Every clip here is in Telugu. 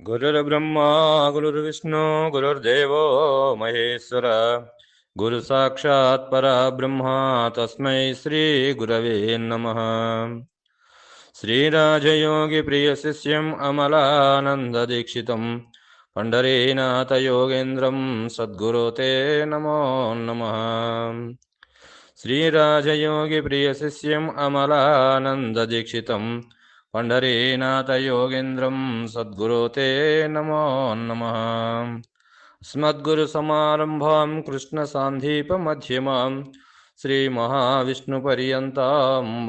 गुरुर्ब्रह्मा, गुरुर्विष्णु, गुरुर्देवो, महेश्वर। गुरुसाक्षात् परब्रह्मा, तस्मै श्रीगुरवे नमः। श्रीराजयोगिप्रियशिष्यम् अमलानन्ददीक्षितम् पण्डरीनाथयोगेन्द्रं सद्गुरो ते नमो नमः। श्रीराजयोगिप्रियशिष्यम् अमलानन्ददीक्षितम् पण्डरीनाथयोगेन्द्रं सद्गुरो ते नमो नमः अस्मद्गुरुसमारम्भां कृष्णसान्धीपमध्यमां श्रीमहाविष्णुपर्यन्तां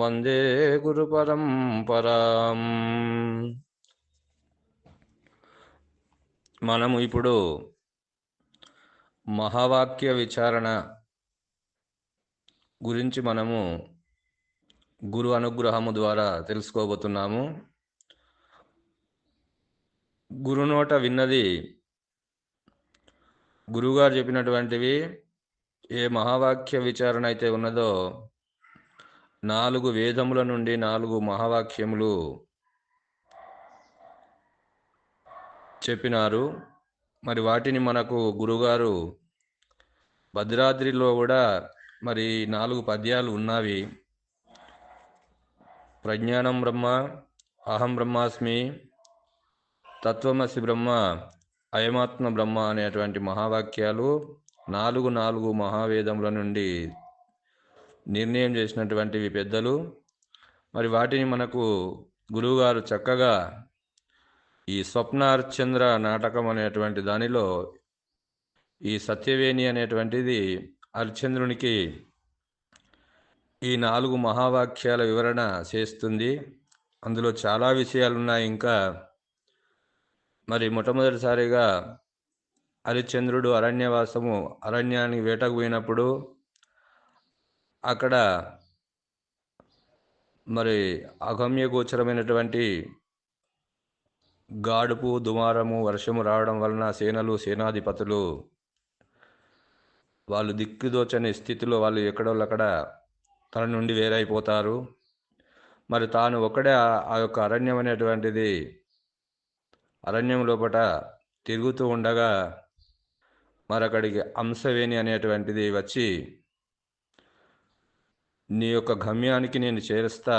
वन्दे గురుపరంపరాం మనము ఇప్పుడు మహావాక్య విచారణ గురించి మనము గురు అనుగ్రహము ద్వారా తెలుసుకోబోతున్నాము. గురునోట విన్నది గురువుగారు చెప్పినటువంటివి ఏ మహావాక్య విచారణ అయితే ఉన్నదో నాలుగు వేదముల నుండి నాలుగు మహావాక్యములు చెప్పినారు. మరి వాటిని మనకు గురుగారు భద్రాద్రిలో కూడా మరి నాలుగు పద్యాలు ఉన్నవి. ప్రజ్ఞానం బ్రహ్మ అహం బ్రహ్మాస్మి తత్వమసి బ్రహ్మ అయమాత్మ బ్రహ్మ అనేటువంటి మహావాక్యాలు నాలుగు నాలుగు మహావేదముల నుండి నిర్ణయం చేసినటువంటివి పెద్దలు. మరి వాటిని మనకు గురువుగారు చక్కగా ఈ స్వప్నార్చంద్ర నాటకం అనేటువంటి దానిలో ఈ సత్యవేణి అనేటువంటిది హరిశ్చంద్రునికి ఈ నాలుగు మహావాక్యాల వివరణ చేస్తుంది. అందులో చాలా విషయాలు ఉన్నాయి ఇంకా మరి మొట్టమొదటిసారిగా హరిశ్చంద్రుడు అరణ్యవాసము అరణ్యానికి వేటకు పోయినప్పుడు అక్కడ మరి అగమ్య గోచరమైనటువంటి గాడుపు దుమారము వర్షము రావడం వలన సేనలు సేనాధిపతులు వాళ్ళు దిక్కుదోచని స్థితిలో వాళ్ళు ఎక్కడోళ్ళక్కడ తన నుండి వేరైపోతారు. మరి తాను ఒక్కడే ఆ యొక్క అరణ్యం అనేటువంటిది అరణ్యం లోపల తిరుగుతూ ఉండగా మరి అంశవేణి అనేటువంటిది వచ్చి నీ యొక్క గమ్యానికి నేను చేరుస్తా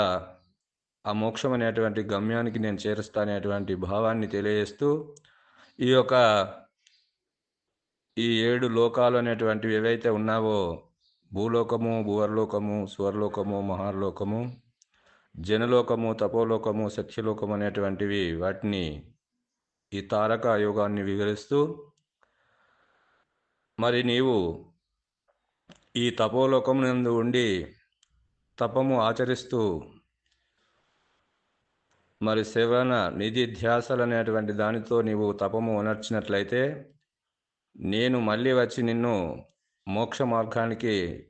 ఆ మోక్షం అనేటువంటి గమ్యానికి నేను చేరుస్తా అనేటువంటి భావాన్ని తెలియజేస్తూ ఈ యొక్క ఈ ఏడు లోకాలు అనేటువంటివి ఏవైతే ఉన్నావో భూలోకము భూవర్లోకము స్వర్లోకము మహార్లోకము జనలోకము తపోలోకము సత్యలోకము అనేటువంటివి వాటిని ఈ తారక యోగాన్ని వివరిస్తూ మరి నీవు ఈ తపోలోకం నందు ఉండి తపము ఆచరిస్తూ మరి శ్రవణ నిధి ధ్యాసలు అనేటువంటి దానితో నీవు తపము ఉనర్చినట్లయితే నేను మళ్ళీ వచ్చి నిన్ను మోక్ష మార్గానికి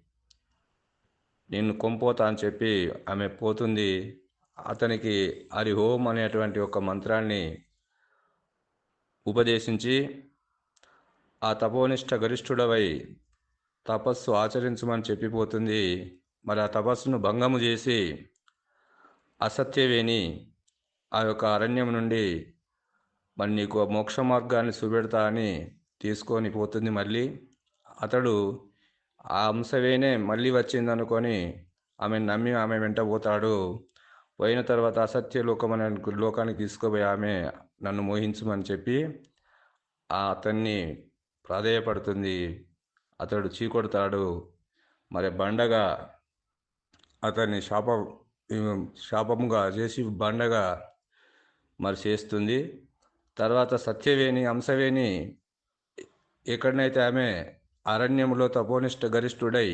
నిన్ను కొంపోతా అని చెప్పి ఆమె పోతుంది. అతనికి హరి ఓం అనేటువంటి ఒక మంత్రాన్ని ఉపదేశించి ఆ తపోనిష్ట గరిష్ఠుడవై తపస్సు ఆచరించమని చెప్పిపోతుంది. మరి ఆ తపస్సును భంగము చేసి అసత్యవేణి ఆ యొక్క అరణ్యం నుండి మరి నీకు మోక్ష మార్గాన్ని చూపెడతా అని తీసుకొని పోతుంది మళ్ళీ. అతడు ఆ అంశవేనే మళ్ళీ వచ్చింది అనుకొని ఆమె నమ్మి ఆమె వెంట పోతాడు. పోయిన తర్వాత అసత్య లోకం లోకానికి తీసుకుపోయి ఆమె నన్ను మోహించమని చెప్పి ఆ అతన్ని ప్రాధేయపడుతుంది. అతడు చీకొడతాడు. మరి బండగా అతన్ని శాప శాపముగా చేసి బండగా మరి చేస్తుంది. తర్వాత సత్యవేణి అంశవేణి ఎక్కడనైతే ఆమె అరణ్యంలో తపోనిష్ట గరిష్ఠుడై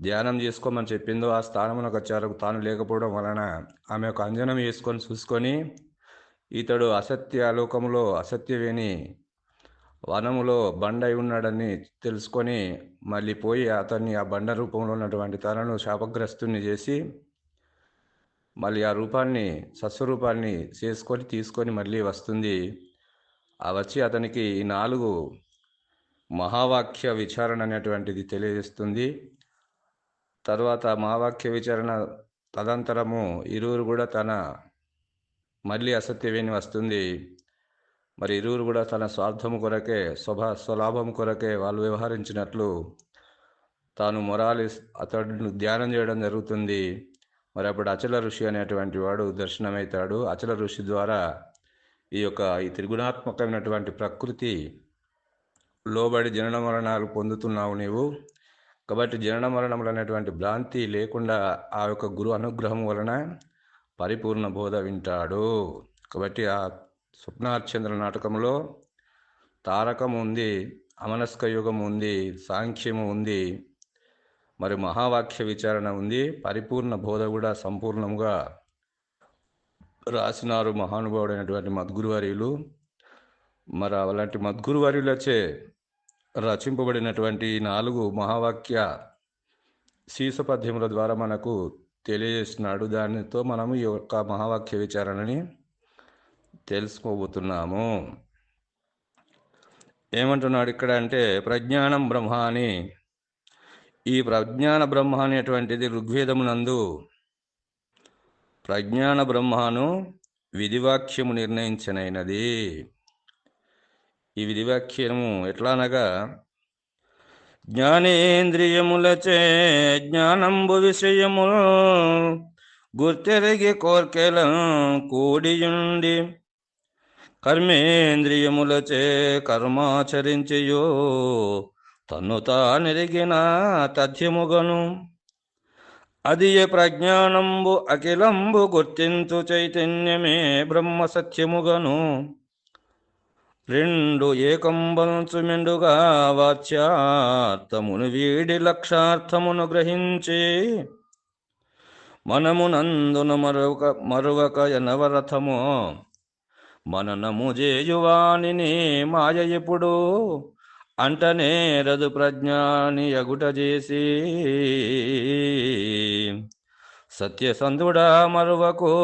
ధ్యానం చేసుకోమని చెప్పిందో ఆ స్థానమునకు వచ్చారు తాను లేకపోవడం వలన ఆమె ఒక అంజనం వేసుకొని చూసుకొని ఇతడు అసత్య లోకములో అసత్యవేణి వనములో బండై ఉన్నాడని తెలుసుకొని మళ్ళీ పోయి అతన్ని ఆ బండ రూపంలో ఉన్నటువంటి తనను శాపగ్రస్తుని చేసి మళ్ళీ ఆ రూపాన్ని సస్వరూపాన్ని చేసుకొని తీసుకొని మళ్ళీ వస్తుంది. ఆ వచ్చి అతనికి ఈ నాలుగు మహావాక్య విచారణ అనేటువంటిది తెలియజేస్తుంది. తర్వాత మహావాక్య విచారణ తదంతరము ఇరువురు కూడా తన మళ్ళీ అసత్యవేణి వస్తుంది. మరి ఇరువురు కూడా తన స్వార్థం కొరకే స్వభా స్వలాభం కొరకే వాళ్ళు వ్యవహరించినట్లు తాను మొరాలి అతడు ధ్యానం చేయడం జరుగుతుంది. మరి అప్పుడు అచల ఋషి అనేటువంటి వాడు దర్శనమవుతాడు. అచల ఋషి ద్వారా ఈ యొక్క ఈ త్రిగుణాత్మకమైనటువంటి ప్రకృతి లోబడి జనన మరణాలు పొందుతున్నావు నీవు. కాబట్టి జనన మరణములు అనేటువంటి భ్రాంతి లేకుండా ఆ యొక్క గురు అనుగ్రహం వలన పరిపూర్ణ బోధ వింటాడు. కాబట్టి ఆ స్వప్నార్చంద్ర నాటకంలో తారకం ఉంది అమనస్క యుగం ఉంది సాంఖ్యము ఉంది మరి మహావాక్య విచారణ ఉంది. పరిపూర్ణ బోధ కూడా సంపూర్ణంగా రాసినారు మహానుభావుడైనటువంటి మద్గురువర్యులు. మరి అలాంటి మద్గురువర్యులచే రచింపబడినటువంటి నాలుగు మహావాక్య శీర్షపద్యముల ద్వారా మనకు తెలియజేస్తున్నాడు. దానితో మనము ఈ యొక్క మహావాక్య విచారణని తెలుసుకోబోతున్నాము. ఏమంటున్నాడు ఇక్కడ అంటే ప్రజ్ఞానం బ్రహ్మ అని ఈ ప్రజ్ఞాన బ్రహ్మ అనేటువంటిది ఋగ్వేదమునందు ప్రజ్ఞాన బ్రహ్మను విధివాక్యము నిర్ణయించనైనది. ఈ విధివాక్యము ఎట్లా జ్ఞానేంద్రియములచే జ్ఞానంబు విషయములు గుర్తెరిగి కోర్కెల కూడియుండి కర్మేంద్రియములచే కర్మాచరించయో తన్ను తానెరిగిన తథ్యముగను. అది ఏ ప్రజ్ఞానంబు అఖిలంబు గుర్తింతు చైతన్యమే బ్రహ్మ సత్యముగను రెండు ఏకంబంచు మెండుగా వాచ్యార్థమును వీడి లక్షార్థమును గ్రహించి మనము నందున మరొక మరొక ఎనవరథము మననము చేయువానిని మాయ ఎప్పుడు అంటనే రదు ప్రజ్ఞాని ఎగుట చేసి సత్యసంధుడా మరువకు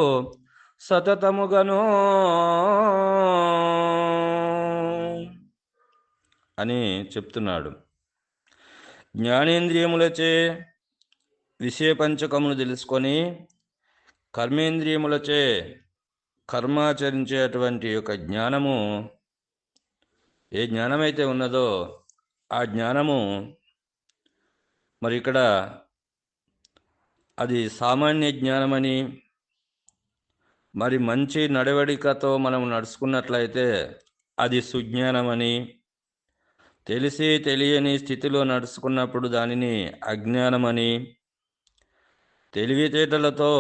సతతముగను అని చెప్తున్నాడు. జ్ఞానేంద్రియములచే విషయ పంచకమును తెలుసుకొని కర్మేంద్రియములచే కర్మాచరించేటువంటి యొక్క జ్ఞానము ఏ జ్ఞానమైతే ఉన్నదో ఆ జ్ఞానము మరి ఇక్కడ అది సామాన్య జ్ఞానమని మరి మంచి నడవడికతో మనం నడుచుకున్నట్లయితే అది సుజ్ఞానమని తెలిసి తెలియని స్థితిలో నడుచుకున్నప్పుడు దానిని అజ్ఞానమని తెలివితేటలతో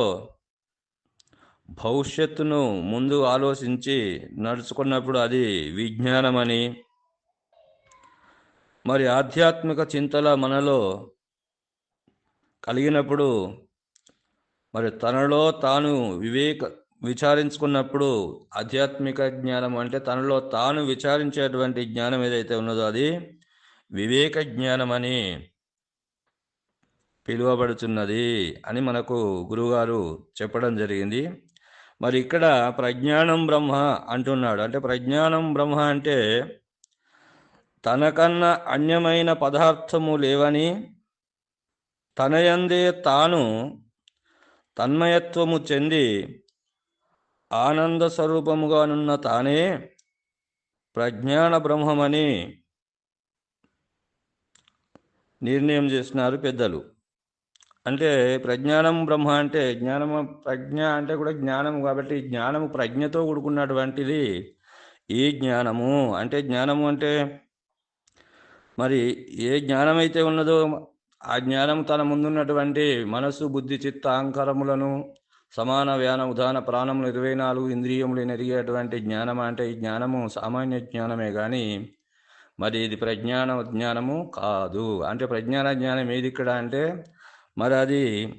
భవిష్యత్తును ముందు ఆలోచించి నడుచుకున్నప్పుడు అది విజ్ఞానమని. మరి ఆధ్యాత్మిక చింతల మనలో కలిగినప్పుడు మరి తనలో తాను వివేక విచారించుకున్నప్పుడు ఆధ్యాత్మిక జ్ఞానం అంటే తనలో తాను విచారించేటువంటి జ్ఞానం ఏదైతే ఉన్నదో అది వివేక జ్ఞానం అని పిలువబడుతున్నది అని మనకు గురుగారు చెప్పడం జరిగింది. మరి ఇక్కడ ప్రజ్ఞానం బ్రహ్మ అంటున్నాడు. అంటే ప్రజ్ఞానం బ్రహ్మ అంటే తనకన్నా అన్యమైన పదార్థము లేవని తనయందే తాను తన్మయత్వము చెంది ఆనంద స్వరూపముగానున్న తానే ప్రజ్ఞాన బ్రహ్మమని నిర్ణయం చేసినారు పెద్దలు. అంటే ప్రజ్ఞానం బ్రహ్మ అంటే జ్ఞానము ప్రజ్ఞ అంటే కూడా జ్ఞానము కాబట్టి జ్ఞానము ప్రజ్ఞతో కూడుకున్నటువంటిది ఈ జ్ఞానము. అంటే జ్ఞానము అంటే మరి ఏ జ్ఞానమైతే ఉన్నదో ఆ జ్ఞానం తన ముందున్నటువంటి మనసు బుద్ధి చిత్త అహంకారములను సమాన వ్యాన ఉదాహరణ ప్రాణములు ఇరవై నాలుగు ఇంద్రియములు ఎరిగేటువంటి జ్ఞానం అంటే ఈ జ్ఞానము సామాన్య జ్ఞానమే కానీ మరి ఇది ప్రజ్ఞాన జ్ఞానము కాదు. అంటే ప్రజ్ఞాన జ్ఞానం ఏది ఇక్కడ అంటే మరి అది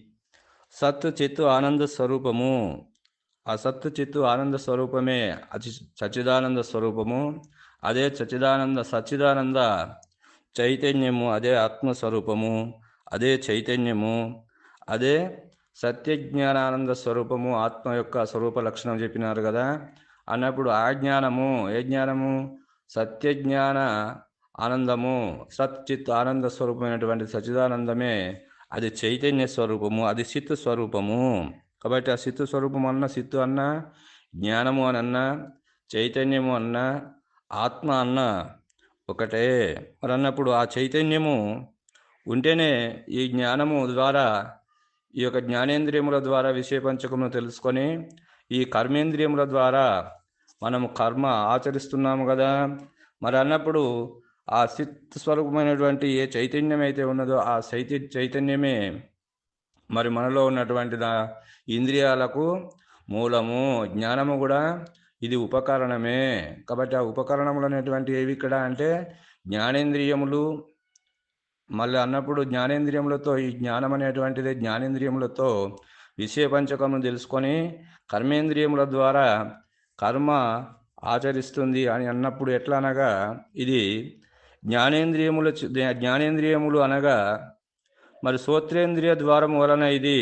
సత్తు చిత్తు ఆనంద స్వరూపము. ఆ సత్తు చిత్తు ఆనంద స్వరూపమే అతి సచ్చిదానంద స్వరూపము. అదే సచిదానంద సచ్చిదానంద చైతన్యము అదే ఆత్మస్వరూపము. అదే చైతన్యము. అదే సత్యజ్ఞానానంద స్వరూపము ఆత్మ యొక్క స్వరూప లక్షణం చెప్పినారు కదా. అన్నప్పుడు ఆ జ్ఞానము ఏ జ్ఞానము? సత్యజ్ఞాన ఆనందము సత్చిత్ ఆనంద స్వరూపమైనటువంటి సచిదానందమే అది చైతన్య స్వరూపము అది సిత్ స్వరూపము. కాబట్టి ఆ సిత్తు స్వరూపం అన్న సిత్తు అన్న జ్ఞానము అని అన్న చైతన్యము అన్న ఆత్మ అన్న ఒకటే. మరి అన్నప్పుడు ఆ చైతన్యము ఉంటేనే ఈ జ్ఞానము ద్వారా ఈ యొక్క జ్ఞానేంద్రియముల ద్వారా విషయ పంచకమును తెలుసుకొని ఈ కర్మేంద్రియముల ద్వారా మనము కర్మ ఆచరిస్తున్నాము కదా. మరి అన్నప్పుడు ఆ సిత్ స్వరూపమైనటువంటి ఏ చైతన్యం అయితే ఉన్నదో ఆ చైత చైతన్యమే మరి మనలో ఉన్నటువంటి దా ఇంద్రియాలకు మూలము జ్ఞానము కూడా ఇది ఉపకరణమే. కాబట్టి ఆ ఉపకరణములు అనేటువంటి ఏవి ఇక్కడ అంటే జ్ఞానేంద్రియములు మళ్ళీ అన్నప్పుడు జ్ఞానేంద్రియములతో ఈ జ్ఞానం అనేటువంటిది జ్ఞానేంద్రియములతో విషయ పంచకమును తెలుసుకొని కర్మేంద్రియముల ద్వారా కర్మ ఆచరిస్తుంది అని అన్నప్పుడు ఎట్లా అనగా ఇది జ్ఞానేంద్రియముల జ్ఞానేంద్రియములు అనగా మరి శ్రోత్రేంద్రియ ద్వారం వలన ఇది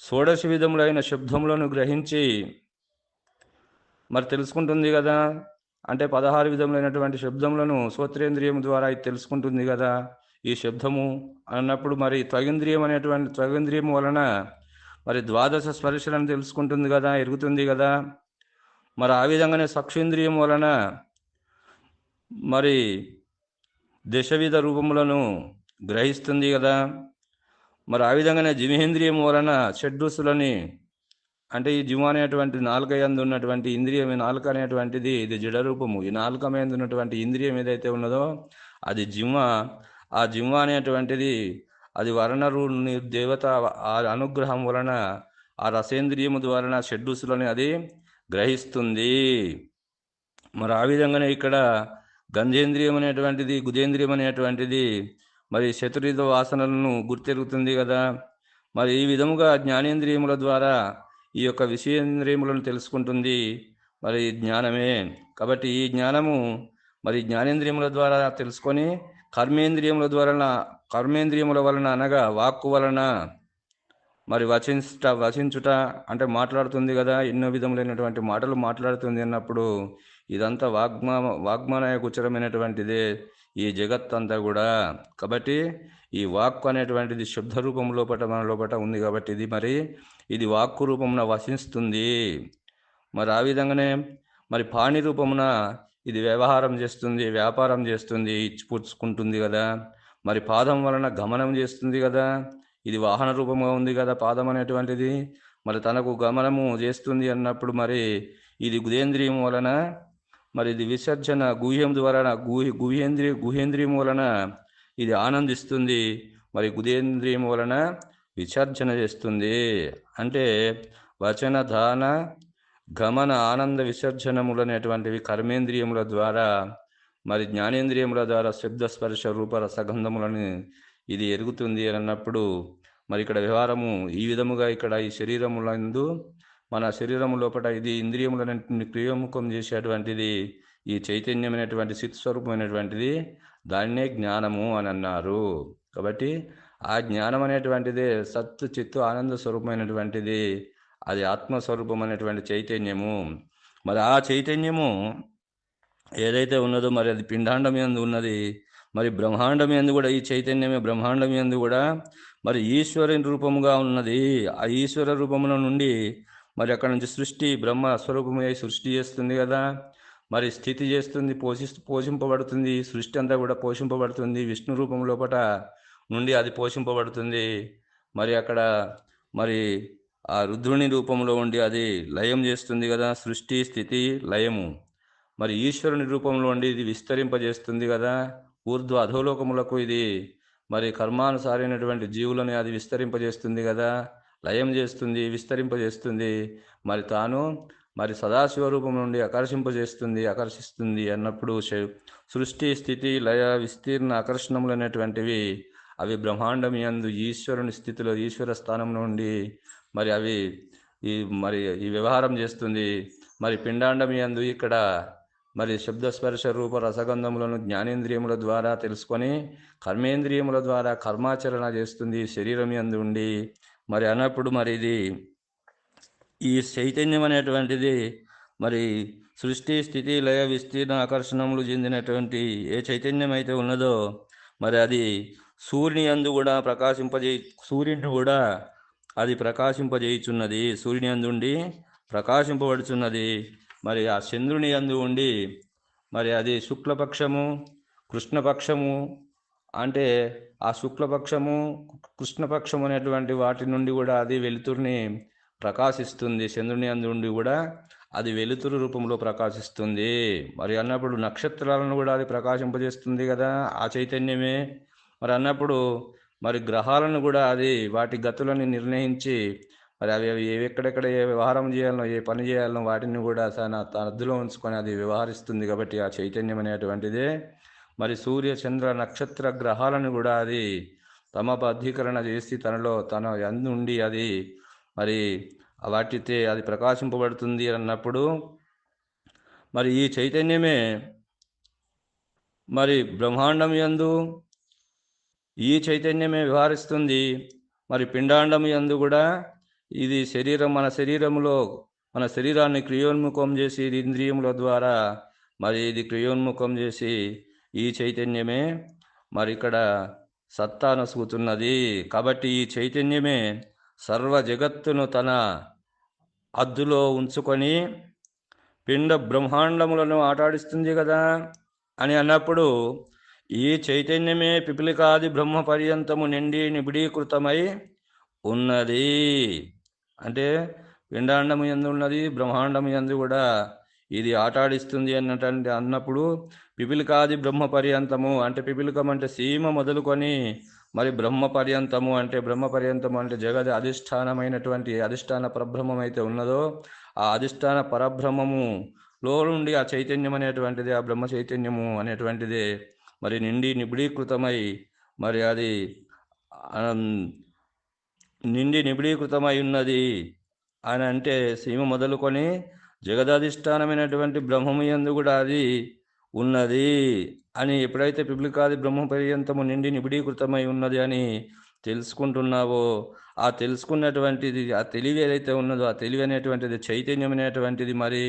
షోడశ విధములైన శబ్దములను గ్రహించి మరి తెలుసుకుంటుంది కదా అంటే పదహారు విధములైనటువంటి శబ్దములను శ్రోత్రేంద్రియం ద్వారా ఇది తెలుసుకుంటుంది కదా. ఈ శబ్దము అన్నప్పుడు మరి త్వగేంద్రియం అనేటువంటి త్వగేంద్రియం వలన మరి ద్వాదశ స్పర్శలను తెలుసుకుంటుంది కదా ఎరుగుతుంది కదా. మరి ఆ విధంగానే సక్షేంద్రియం వలన మరి దశవిధ రూపములను గ్రహిస్తుంది కదా. మరి ఆ విధంగానే జిమేంద్రియం వలన షడ్రుసులని అంటే ఈ జిమ అనేటువంటి నాలుక ఎందు ఉన్నటువంటి ఇంద్రియం ఈ నాలుక అనేటువంటిది ఇది జడ రూపము ఈ నాలుక మీద ఉన్నటువంటి ఇంద్రియం ఏదైతే ఉన్నదో అది జిమ్మ ఆ జిమ్మ అనేటువంటిది అది వర్ణరు దేవత ఆ అనుగ్రహం వలన ఆ రసేంద్రియము ద్వారా షడ్డుసులని అది గ్రహిస్తుంది. మరి ఆ విధంగానే ఇక్కడ గంధేంద్రియం అనేటువంటిది గుదేంద్రియం అనేటువంటిది మరి శతురిత వాసనలను గుర్తెరుగుతుంది కదా. మరి ఈ విధముగా జ్ఞానేంద్రియముల ద్వారా ఈ యొక్క విషయేంద్రియములను తెలుసుకుంటుంది మరి జ్ఞానమే. కాబట్టి ఈ జ్ఞానము మరి జ్ఞానేంద్రియముల ద్వారా తెలుసుకొని కర్మేంద్రియముల ద్వారా కర్మేంద్రియముల వలన అనగా వాక్కు వలన మరి వచించుట వచించుట అంటే మాట్లాడుతుంది కదా ఎన్నో విధములైనటువంటి మాటలు మాట్లాడుతుంది అన్నప్పుడు ఇదంతా వాగ్మా వాగ్మానయ గుచరమైనటువంటిదే ఈ జగత్ అంతా కూడా. కాబట్టి ఈ వాక్కు అనేటువంటిది శుద్ధ రూపం లోపట మన లోపట ఉంది కాబట్టి ఇది మరి ఇది వాక్కు రూపమున వసిస్తుంది మరి ఆ విధంగానే మరి పాణి రూపమున ఇది వ్యవహారం చేస్తుంది వ్యాపారం చేస్తుంది ఇచ్చిపుచ్చుకుంటుంది కదా. మరి పాదం వలన గమనం చేస్తుంది కదా. ఇది వాహన రూపంగా ఉంది కదా పాదం అనేటువంటిది. మరి తనకు గమనము చేస్తుంది అన్నప్పుడు మరి ఇది గుదేంద్రియం వలన మరి ఇది విసర్జన గుహ్యం ద్వారా గుహి గుహేంద్రియ గుహేంద్రియం వలన ఇది ఆనందిస్తుంది. మరి గుదేంద్రియం వలన విసర్జన చేస్తుంది. అంటే వచన దాన గమన ఆనంద విసర్జనములు అనేటువంటివి కర్మేంద్రియముల ద్వారా మరి జ్ఞానేంద్రియముల ద్వారా శబ్ద స్పర్శ రూప ఇది ఎరుగుతుంది అని అన్నప్పుడు మరి ఇక్కడ వ్యవహారము ఈ విధముగా ఇక్కడ ఈ శరీరములందు మన శరీరము లోపల ఇది ఇంద్రియములన్నింటిని క్రియోముఖం చేసేటువంటిది ఈ చైతన్యమైనటువంటి చిత్ స్వరూపమైనటువంటిది దాన్నే జ్ఞానము అని అన్నారు. కాబట్టి ఆ జ్ఞానం అనేటువంటిది సత్ చిత్తు ఆనంద స్వరూపమైనటువంటిది అది ఆత్మస్వరూపం అనేటువంటి చైతన్యము. మరి ఆ చైతన్యము ఏదైతే ఉన్నదో మరి అది పిండాండం ఎందు ఉన్నది మరి బ్రహ్మాండం ఎందు కూడా ఈ చైతన్యమే బ్రహ్మాండం ఎందు కూడా మరి ఈశ్వరుని రూపముగా ఉన్నది. ఆ ఈశ్వర రూపముల నుండి మరి అక్కడ నుంచి సృష్టి బ్రహ్మ స్వరూపమై సృష్టి చేస్తుంది కదా. మరి స్థితి చేస్తుంది పోషి పోషింపబడుతుంది సృష్టి అంతా కూడా పోషింపబడుతుంది. విష్ణు రూపం లోపల నుండి అది పోషింపబడుతుంది. మరి అక్కడ మరి ఆ రుద్రుని రూపంలో ఉండి అది లయం చేస్తుంది కదా సృష్టి స్థితి లయము. మరి ఈశ్వరుని రూపంలో ఉండి ఇది విస్తరింపజేస్తుంది కదా ఊర్ధ్వ అధోలోకములకు ఇది మరి కర్మానుసారైనటువంటి జీవులను అది విస్తరింపజేస్తుంది కదా లయం చేస్తుంది విస్తరింపజేస్తుంది. మరి తాను మరి సదాశివరూపం నుండి ఆకర్షింపజేస్తుంది ఆకర్షిస్తుంది అన్నప్పుడు సృష్టి స్థితి లయ విస్తీర్ణ ఆకర్షణములు అనేటువంటివి అవి బ్రహ్మాండం యందు ఈశ్వరుని స్థితిలో ఈశ్వర స్థానం నుండి మరి అవి ఈ మరి ఈ వ్యవహారం చేస్తుంది. మరి పిండాండం యందు ఇక్కడ మరి శబ్దస్పర్శ రూప రసగంధములను జ్ఞానేంద్రియముల ద్వారా తెలుసుకొని కర్మేంద్రియముల ద్వారా కర్మాచరణ చేస్తుంది శరీరం యందు ఉండి. మరి అన్నప్పుడు మరి ఇది ఈ చైతన్యం అనేటువంటిది మరి సృష్టి స్థితి లయ విస్తీర్ణ ఆకర్షణములు చెందినటువంటి ఏ చైతన్యం అయితే ఉన్నదో మరి అది సూర్యుని అందు కూడా ప్రకాశింపజే సూర్యుని కూడా అది ప్రకాశింపజేయుచున్నది. సూర్యుని అందుండి ప్రకాశింపబడుచున్నది. మరి ఆ చంద్రుని అందు ఉండి మరి అది శుక్లపక్షము కృష్ణపక్షము అంటే ఆ శుక్లపక్షము కృష్ణపక్షము అనేటువంటి వాటి నుండి కూడా అది వెలుతురుని ప్రకాశిస్తుంది. చంద్రుని అందు ఉండి కూడా అది వెలుతురు రూపంలో ప్రకాశిస్తుంది. మరి అన్నప్పుడు నక్షత్రాలను కూడా అది ప్రకాశింపజేస్తుంది కదా ఆ చైతన్యమే. మరి అన్నప్పుడు మరి గ్రహాలను కూడా అది వాటి గతులను నిర్ణయించి మరి అవి అవి ఏ- ఎక్కడెక్కడ ఏ వ్యవహారం చేయాలనో ఏ పని చేయాలనో వాటిని కూడా తన తద్దులో ఉంచుకొని అది వ్యవహరిస్తుంది కాబట్టి ఆ చైతన్యం అనేటువంటిదే. మరి సూర్య చంద్ర నక్షత్ర గ్రహాలను కూడా అది తమ బద్ధీకరణ చేసి తనలో తన నుండి అది మరి వాటితే అది ప్రకాశింపబడుతుంది అన్నప్పుడు మరి ఈ చైతన్యమే మరి బ్రహ్మాండం యందు ఈ చైతన్యమే వ్యవహరిస్తుంది. మరి పిండాండం యందు కూడా ఇది శరీరం మన శరీరంలో మన శరీరాన్ని క్రియోన్ముఖం చేసి ఇది ఇంద్రియముల ద్వారా మరి ఇది క్రియోన్ముఖం చేసి ఈ చైతన్యమే మరి ఇక్కడ సత్తా నసుగుతున్నది కాబట్టి ఈ చైతన్యమే సర్వ జగత్తును తన అద్దులో ఉంచుకొని పిండ బ్రహ్మాండములను ఆటాడిస్తుంది కదా అని అన్నప్పుడు ఈ చైతన్యమే పిపిలికాది బ్రహ్మ పర్యంతము నిండి నిబిడీకృతమై ఉన్నది. అంటే పిండాండము ఎందు ఉన్నది బ్రహ్మాండము ఎందు కూడా ఇది ఆటాడిస్తుంది అన్నటువంటి అన్నప్పుడు పిపిలికాది బ్రహ్మ పర్యంతము అంటే పిపిలికం అంటే సీమ మొదలుకొని మరి బ్రహ్మ పర్యంతము అంటే బ్రహ్మ పర్యంతము అంటే జగది అధిష్టానమైనటువంటి అధిష్టాన పరబ్రహ్మం అయితే ఉన్నదో ఆ అధిష్టాన పరబ్రహ్మము లో నుండి ఆ చైతన్యం అనేటువంటిది ఆ బ్రహ్మ చైతన్యము అనేటువంటిది మరి నిండి నిబిడీకృతమై మరి అది నిండి నిబిడీకృతమై ఉన్నది అని అంటే సీమ మొదలుకొని జగదాధిష్టానమైనటువంటి బ్రహ్మము యందు కూడా అది ఉన్నది అని ఎప్పుడైతే పిబ్లికాది బ్రహ్మ పర్యంతము నిండి నిబిడీకృతమై ఉన్నది అని తెలుసుకుంటున్నావో ఆ తెలుసుకున్నటువంటిది ఆ తెలివి ఏదైతే ఉన్నదో ఆ తెలివి అనేటువంటిది చైతన్యం అనేటువంటిది మరి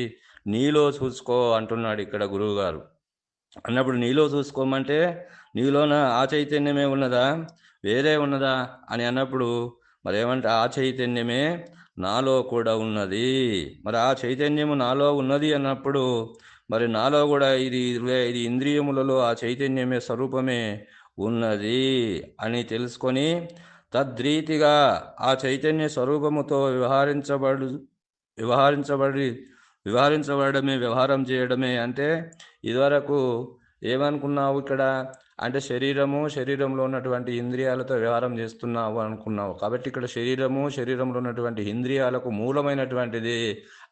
నీలో చూసుకో అంటున్నాడు ఇక్కడ గురువుగారు. అన్నప్పుడు నీలో చూసుకోమంటే నీలోన ఆ చైతన్యమే ఉన్నదా? వేరే ఉన్నదా? అని అన్నప్పుడు మరి ఏమంటే ఆ చైతన్యమే నాలో కూడా ఉన్నది. మరి ఆ చైతన్యము నాలో ఉన్నది అన్నప్పుడు మరి నాలో కూడా ఇది ఇది ఇంద్రియములలో ఆ చైతన్యమే స్వరూపమే ఉన్నది అని తెలుసుకొని తద్రీతిగా ఆ చైతన్య స్వరూపముతో వ్యవహరించబడు వ్యవహరించబడి వ్యవహరించబడమే వ్యవహారం చేయడమే అంటే ఇదివరకు ఏమనుకున్నావు ఇక్కడ? అంటే శరీరము శరీరంలో ఉన్నటువంటి ఇంద్రియాలతో వ్యవహారం చేస్తున్నావు అనుకున్నావు. కాబట్టి ఇక్కడ శరీరము శరీరంలో ఉన్నటువంటి ఇంద్రియాలకు మూలమైనటువంటిది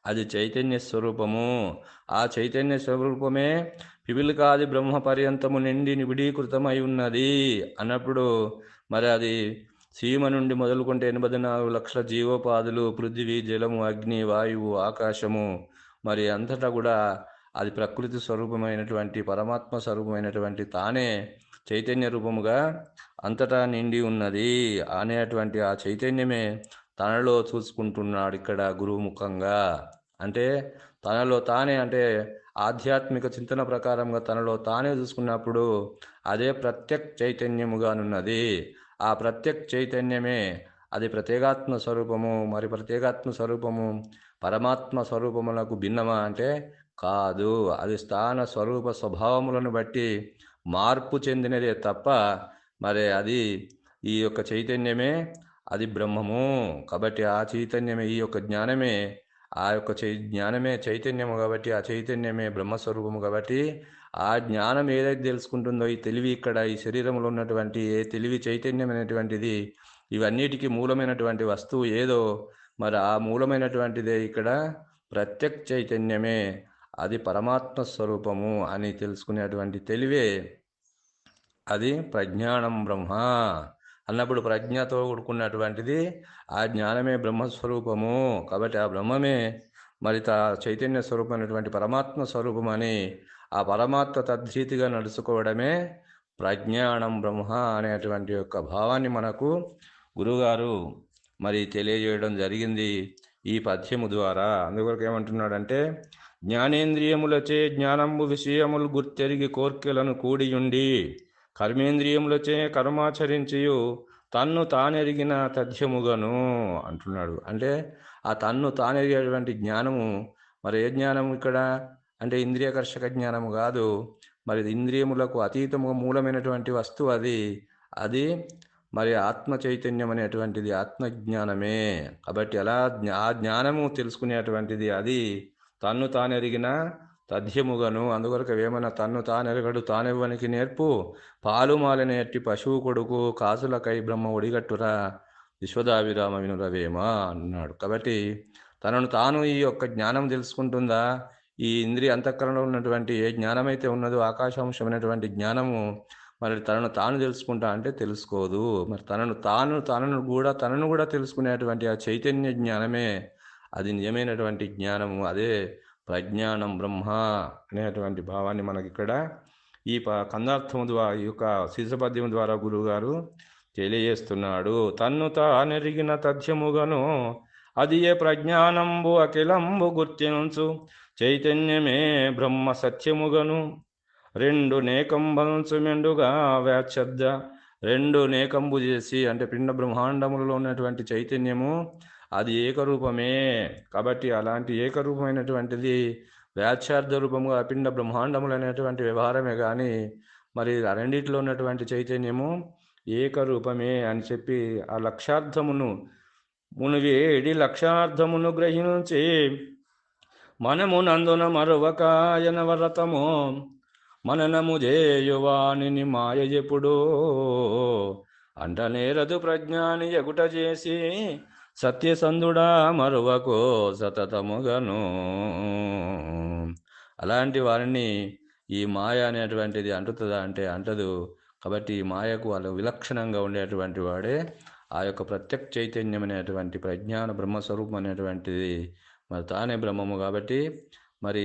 అది చైతన్య స్వరూపము. ఆ చైతన్య స్వరూపమే పిపిలికాది బ్రహ్మ పర్యంతము నిండి నిబిడీకృతమై ఉన్నది. అన్నప్పుడు మరి అది సీమ నుండి మొదలుకుంటే ఎనభై నాలుగు లక్షల జీవోపాధులు పృథివీ జలము అగ్ని వాయువు ఆకాశము. మరి అంతటా కూడా అది ప్రకృతి స్వరూపమైనటువంటి పరమాత్మ స్వరూపమైనటువంటి తానే చైతన్య రూపముగా అంతటా నిండి ఉన్నది అనేటువంటి ఆ చైతన్యమే తనలో చూసుకుంటున్నాడు ఇక్కడ గురువు ముఖంగా. అంటే తనలో తానే అంటే ఆధ్యాత్మిక చింతన ప్రకారంగా తనలో తానే చూసుకున్నప్పుడు అదే ప్రత్యక్ చైతన్యముగానున్నది. ఆ ప్రత్యక్ చైతన్యమే అది ప్రత్యేగాత్మ స్వరూపము మరి ప్రత్యేగాత్మ స్వరూపము పరమాత్మ స్వరూపములకు భిన్నమా అంటే కాదు. అది స్థాన స్వరూప స్వభావములను బట్టి మార్పు చెందినదే తప్ప మరి అది ఈ యొక్క చైతన్యమే అది బ్రహ్మము. కాబట్టి ఆ చైతన్యమే ఈ యొక్క జ్ఞానమే ఆ యొక్క చై జ్ఞానమే చైతన్యము కాబట్టి ఆ చైతన్యమే బ్రహ్మస్వరూపము కాబట్టి ఆ జ్ఞానం ఏదైతే తెలుసుకుంటుందో ఈ తెలివి ఇక్కడ ఈ శరీరంలో ఉన్నటువంటి ఏ తెలివి చైతన్యమైనటువంటిది ఇవన్నిటికీ మూలమైనటువంటి వస్తువు ఏదో మరి ఆ మూలమైనటువంటిదే ఇక్కడ ప్రత్యక్ చైతన్యమే అది పరమాత్మ స్వరూపము అని తెలుసుకునేటువంటి తెలివే అది ప్రజ్ఞానం బ్రహ్మ. అన్నప్పుడు ప్రజ్ఞతో కూడుకున్నటువంటిది ఆ జ్ఞానమే బ్రహ్మస్వరూపము. కాబట్టి ఆ బ్రహ్మమే మరి తా చైతన్య స్వరూపమైనటువంటి పరమాత్మ స్వరూపం అని ఆ పరమాత్మ తద్రీతిగా నడుచుకోవడమే ప్రజ్ఞానం బ్రహ్మ అనేటువంటి యొక్క భావాన్ని మనకు గురుగారు మరి తెలియజేయడం జరిగింది ఈ పద్యము ద్వారా. అందుకొరకు ఏమంటున్నాడంటే జ్ఞానేంద్రియములచే జ్ఞానంబు విషయములు గుర్తెరిగి కోర్కెలను కూడియుండి కర్మేంద్రియములచే కర్మాచరించియు తన్ను తానెరిగిన తథ్యముగను అంటున్నాడు. అంటే ఆ తన్ను తానెరిగేటువంటి జ్ఞానము మరి ఏ జ్ఞానము ఇక్కడ? అంటే ఇంద్రియకర్షక జ్ఞానము కాదు. మరి ఇంద్రియములకు అతీతము మూలమైనటువంటి వస్తువు అది. అది మరి ఆత్మ చైతన్యం అనేటువంటిది ఆత్మజ్ఞానమే. కాబట్టి అలా జ్ఞా- ఆ జ్ఞానము తెలుసుకునేటువంటిది అది. తన్ను తానెరిగిన తథ్యముగను అందుకొరకు వేమన తన్ను తానెరగడు తానెవ్వనికి నేర్పు. పాలు పశువు కొడుకు కాసులకై బ్రహ్మ ఒడిగట్టురా. విశ్వదాభిరామ వినురవేమ అన్నాడు. కాబట్టి తనను తాను ఈ యొక్క జ్ఞానం తెలుసుకుంటుందా? ఈ ఇంద్రియ అంతఃకరణలో ఉన్నటువంటి ఏ జ్ఞానమైతే ఉన్నదో ఆకాశాంశమైనటువంటి జ్ఞానము మరి తనను తాను తెలుసుకుంటా అంటే తెలుసుకోదు. మరి తనను తాను తనను కూడా తనను కూడా తెలుసుకునేటువంటి ఆ చైతన్య జ్ఞానమే అది నిజమైనటువంటి జ్ఞానము. అదే ప్రజ్ఞానం బ్రహ్మ అనేటువంటి భావాన్ని మనకి ఇక్కడ ఈ ప కందార్థము ద్వారా ఈ యొక్క శీర్షపద్యం ద్వారా గురువుగారు తెలియజేస్తున్నాడు. తన్ను తానెరిగిన తథ్యముగను అది ఏ ప్రజ్ఞానంబు అఖిలంబు గుర్తించు. చైతన్యమే బ్రహ్మ సత్యముగను. రెండు నేకంబంచు మెండుగా వ్యాచద్ద రెండు నేకంబు చేసి అంటే పిండ బ్రహ్మాండములలో ఉన్నటువంటి చైతన్యము అది ఏకరూపమే. కాబట్టి అలాంటి ఏకరూపమైనటువంటిది వ్యాఖ్యార్థ రూపముగా అపిండ బ్రహ్మాండములు అనేటువంటి వ్యవహారమే కానీ మరి ఆ రెండిట్లో ఉన్నటువంటి చైతన్యము ఏకరూపమే అని చెప్పి ఆ లక్ష్యార్థమును మునివేడి లక్ష్యార్థమును గ్రహించి మనము నందున మరొకయన వరతము మననము జేయువాణిని మాయ ఎప్పుడు అంటనేరదు ప్రజ్ఞాని ఎగుట చేసి సత్యసంధుడా మరువకో సతతముగను. అలాంటి వారిని ఈ మాయ అనేటువంటిది అంటుతుందా అంటే అంటదు. కాబట్టి ఈ మాయకు వాళ్ళు విలక్షణంగా ఉండేటువంటి వాడే. ఆ యొక్క ప్రత్యక్ష చైతన్యం అనేటువంటి ప్రజ్ఞాన బ్రహ్మస్వరూపం అనేటువంటిది మరి తానే బ్రహ్మము కాబట్టి మరి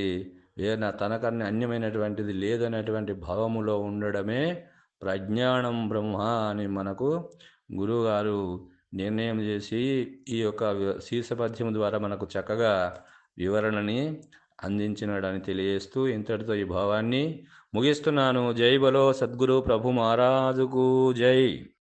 వేరే తనకన్నా అన్యమైనటువంటిది లేదనేటువంటి భావములో ఉండడమే ప్రజ్ఞానం బ్రహ్మ అని మనకు గురువుగారు నిర్ణయం చేసి ఈ యొక్క శీర్షపద్యం ద్వారా మనకు చక్కగా వివరణని అందించినాడని తెలియజేస్తూ ఇంతటితో ఈ భావాన్ని ముగిస్తున్నాను. జై బలో సద్గురు ప్రభు మహారాజుకు జై.